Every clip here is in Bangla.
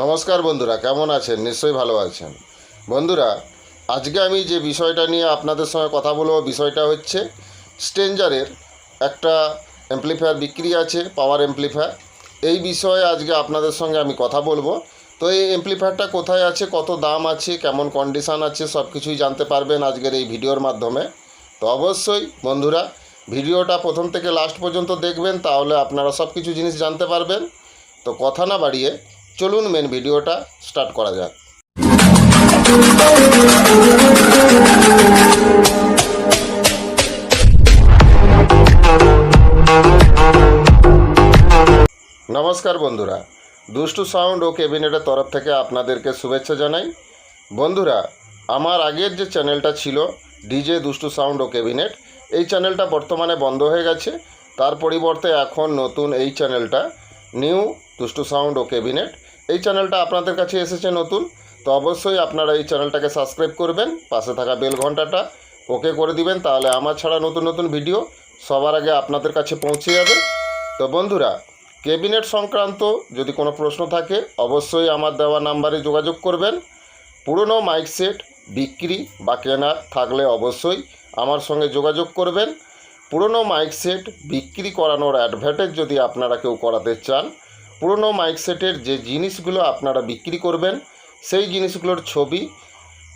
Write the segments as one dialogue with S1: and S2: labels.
S1: নমস্কার বন্ধুরা, কেমন আছেন? নিশ্চয়ই ভালো আছেন। বন্ধুরা, আজকে আমি যে বিষয়টা নিয়ে আপনাদের সঙ্গে কথা বলব, বিষয়টা হচ্ছে স্ট্রেঞ্জারের একটা অ্যাম্পলিফায়ার বিক্রি আছে পাওয়ার অ্যাম্পলিফায়ার এই বিষয়ে আজকে আপনাদের সঙ্গে আমি কথা বলব। তো এই অ্যাম্পলিফায়ারটা কোথায় আছে, কত দাম আছে, কেমন কন্ডিশান আছে সব কিছুই জানতে পারবেন আজকের এই ভিডিওর মাধ্যমে। তো অবশ্যই বন্ধুরা, ভিডিওটা প্রথম থেকে লাস্ট পর্যন্ত দেখবেন, তাহলে আপনারা সব কিছু জিনিস জানতে পারবেন। তো কথা না বাড়িয়ে চলুন মেন ভিডিওটা স্টার্ট করা যাক। নমস্কার বন্ধুরা, দুষ্টু সাউন্ড ও কেবিনেটের তরফ থেকে আপনাদেরকে শুভেচ্ছা জানাই। বন্ধুরা, আমার আগের যে চ্যানেলটা ছিল, ডিজে দুষ্টু সাউন্ড ও কেবিনেট এই চ্যানেলটা বর্তমানে বন্ধ হয়ে গেছে। তার পরিবর্তে এখন নতুন এই চ্যানেলটা, নিউ দুষ্টু সাউন্ড ও কেবিনেট এই চ্যানেলটা আপনাদের কাছে এসেছে নতুন, তো অবশ্যই আপনারা এই চ্যানেলটাকে সাবস্ক্রাইব করবেন, পাশে থাকা বেল ঘন্টাটা ওকে করে দিবেন, তাহলে আমার ছাড়া নতুন নতুন ভিডিও সবার আগে আপনাদের কাছে পৌঁছে যাবে। তো বন্ধুরা ক্যাবিনেট সংক্রান্ত যদি কোনো প্রশ্ন থাকে, অবশ্যই আমার দেওয়া নাম্বারে যোগাযোগ করবেন। পুরনো মাইক সেট বিক্রি বা কেনার থাকলে অবশ্যই আমার সঙ্গে যোগাযোগ করবেন। পুরনো মাইক সেট বিক্রি করানোর অ্যাডভার্টাইজ যদি আপনারা কেউ করাতে চান পুরনো মাইক সেটের যে জিনিসগুলো আপনারা বিক্রি করবেন, সেই জিনিসগুলোর ছবি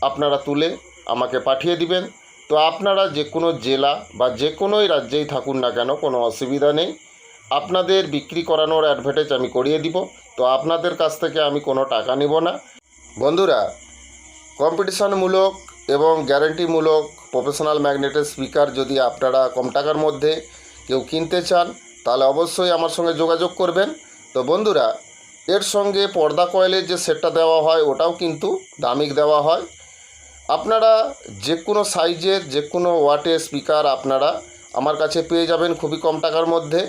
S1: আপনারা তুলে আমাকে পাঠিয়ে দিবেন। তো আপনারা যে কোনো জেলা বা যে কোনোই রাজ্যেই থাকুন না কেন, কোনো অসুবিধা নেই। আপনাদের বিক্রি করানোর অ্যাডভার্টাইজ আমি করিয়ে দিব। তো আপনাদের কাছ থেকে আমি কোনো টাকা নেব না। বন্ধুরা কম্পিটিশনমূলক এবং গ্যারেন্টিমূলক প্রফেশনাল ম্যাগনেটের স্পিকার যদি আপনারা কম টাকার মধ্যে কেউ কিনতে চান, তাহলে অবশ্যই আমার সঙ্গে যোগাযোগ করবেন। তো বন্ধুরা, এর সঙ্গে পর্দা কয়েলের যে সেটটা দেওয়া হয়, ওটাও কিন্তু দামিক দেওয়া হয়। আপনারা যে কোনো সাইজের যে কোনো ওয়াটের স্পিকার আপনারা আমার কাছে পেয়ে যাবেন খুবই কম টাকার মধ্যে।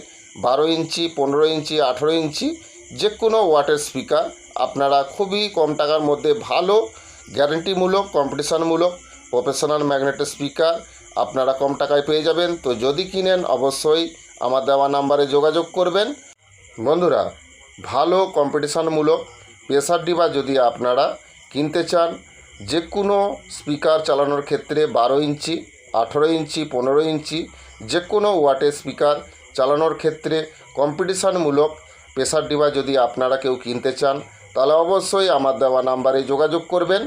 S1: বারো ইঞ্চি, পনেরো ইঞ্চি, আঠেরো ইঞ্চি যে কোনো ওয়াটের স্পিকার আপনারা খুবই কম টাকার মধ্যে ভালো, গ্যারেন্টিমূলক, কম্পিটিশনমূলক, প্রফেশনাল ম্যাগনেটের স্পিকার আপনারা কম টাকায় পেয়ে যাবেন। তো যদি কিনেন, অবশ্যই আমার দেওয়া নাম্বারে যোগাযোগ করবেন। বন্ধুরা, ভালো কম্পিটিশনমূলক প্রেসার ডিবা যদি আপনারা কিনতে চান যে কোনো স্পিকার চালানোর ক্ষেত্রে বারো ইঞ্চি, আঠেরো ইঞ্চি, পনেরো ইঞ্চি যে কোনো ওয়াটের স্পিকার চালানোর ক্ষেত্রে কম্পিটিশনমূলক প্রেসার ডিবা যদি আপনারা কেউ কিনতে চান, তাহলে অবশ্যই আমার দেওয়া নাম্বারে যোগাযোগ করবেন।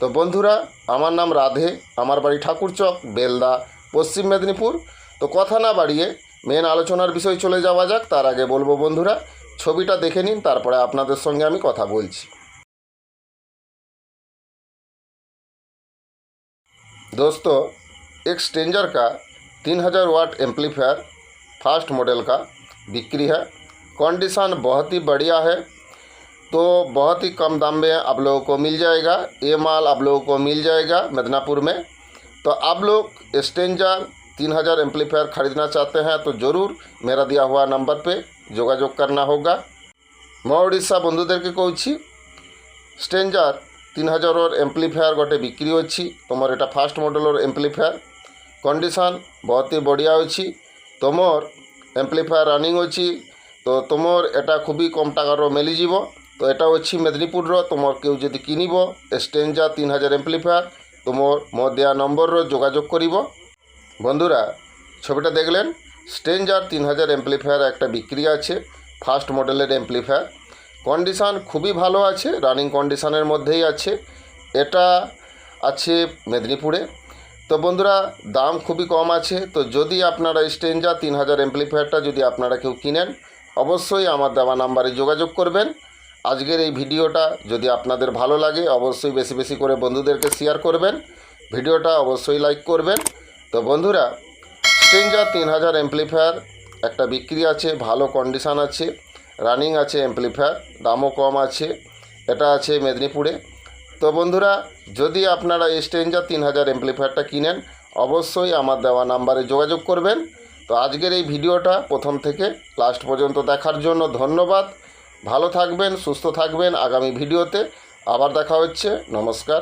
S1: তো বন্ধুরা, আমার নাম রাধে, আমার বাড়ি ঠাকুরচক, বেলদা, পশ্চিম মেদিনীপুর। তো কথা না বাড়িয়ে মেন আলোচনার বিষয় চলে যাওয়া যাক তার আগে বলবো বন্ধুরা ছবিটা দেখে নিন তারপরে আপনাদের সঙ্গে আমি কথা বলছি दोस्तों एक स्ट्रेंजर का तीन हज़ार वाट एम्पलीफायर फास्ट मॉडल का बिक्री है कंडीशन बहुत ही बढ़िया है तो बहुत ही कम दाम में आप लोगों को मिल जाएगा ये माल आप लोगों को मिल जाएगा मिदनापुर में तो आप लोग स्ट्रेंजर तीन हज़ार एम्पलीफायर ख़रीदना चाहते हैं तो ज़रूर मेरा दिया हुआ नंबर पे যোগাযোগ करना होगा मैं उड़ीसा বন্ধুদেরকে কইছি স্ট্রেঞ্জার তিন হাজারর এম্পলিফায়ার গোটে বিক্রি অছি তোমার এটা ফার্স্ট মডেলর এম্পলিফায়ার কন্ডিশন বহুত হি বঢ়িয়া অছি তোমার এম্পলিফায়ার রানিং অছি তো তোমার এটা খুবই কম টাকার মিলিযোগ তো এটা অছি মেদিনীপুরর তোমার কেউ যদি কিনিব স্ট্রেঞ্জার তিন হাজার এম্পলিফায়ার তোমার মো দেওয়া নম্বরর যোগাযোগ করিব বন্ধুরা, ছবিটা দেখলেন? স্ট্রেঞ্জার তিন হাজার এম্পলিফায়ার একটা বিক্রি আছে ফার্স্ট মডেলের এম্পলিফায়ার কন্ডিশান খুবই ভালো আছে রানিং কন্ডিশানের মধ্যেই আছে। এটা আছে মেদিনীপুরে। তো বন্ধুরা, দাম খুবই কম আছে। তো যদি আপনারা স্ট্রেঞ্জার তিন হাজার এম্পলিফায়ারটা যদি আপনারা কেউ কিনেন, অবশ্যই আমার দেওয়া নাম্বারে যোগাযোগ করবেন। আজকের এই ভিডিওটা যদি আপনাদের ভালো লাগে, অবশ্যই বেশি বেশি করে বন্ধুদেরকে শেয়ার করবেন। ভিডিওটা অবশ্যই লাইক করবেন। তো বন্ধুরা স্ট্রেঞ্জার তিন হাজার এমপ্লিফায়ার একটা বিক্রি আছে, ভালো কন্ডিশান আছে রানিং আছে এমপ্লিফায়ার দামও কম আছে, এটা আছে মেদিনীপুরে। তো বন্ধুরা, যদি আপনারা এই স্ট্রেঞ্জার তিন হাজার এমপ্লিফায়ারটা কিনেন, অবশ্যই আমার দেওয়া নাম্বারে যোগাযোগ করবেন। তো আজকের এই ভিডিওটা প্রথম থেকে লাস্ট পর্যন্ত দেখার জন্য ধন্যবাদ। ভালো থাকবেন, সুস্থ থাকবেন, আগামী ভিডিওতে আবার দেখা হচ্ছে। নমস্কার।